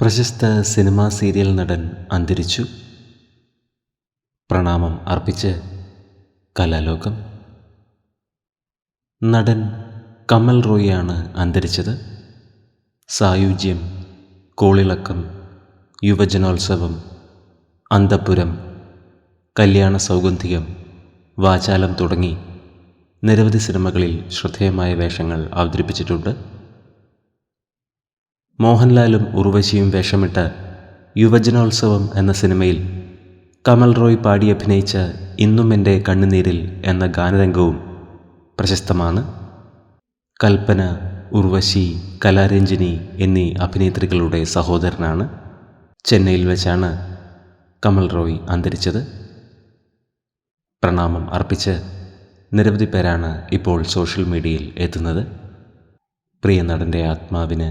പ്രശസ്ത cinema serial നടൻ അന്തരിച്ചു. പ്രണാമം അർപ്പിച്ച് കലാലോകം. നടൻ കമൽ റോയിയാണ് അന്തരിച്ചത്. സായുജ്യം കോളിളക്കം യുവജനോത്സവം അന്തപുരം കല്യാണ സൗഗന്ധികം വാചാലം തുടങ്ങി നിരവധി സിനിമകളിൽ ശ്രദ്ധേയമായ വേഷങ്ങൾ അവതരിപ്പിച്ചിട്ടുണ്ട്. മോഹൻലാലും ഉർവശിയും വേഷമിട്ട യുവജനോത്സവം എന്ന സിനിമയിൽ കമൽ റോയ് പാടി അഭിനയിച്ച ഇന്നും എന്റെ കണ്ണുനീരിൽ എന്ന ഗാനരംഗവും പ്രശസ്തമാണ്. കൽപ്പന ഉർവശി കലാരഞ്ജിനി എന്നീ അഭിനേത്രികളുടെ സഹോദരനാണ് ചെന്നൈയിൽ വെച്ചാണ് കമൽ റോയ് അന്തരിച്ചത്. പ്രണാമം അർപ്പിച്ച് നിരവധി പേരാണ് ഇപ്പോൾ സോഷ്യൽ മീഡിയയിൽ എത്തുന്നത്. പ്രിയ നടന്റെ ആത്മാവിന്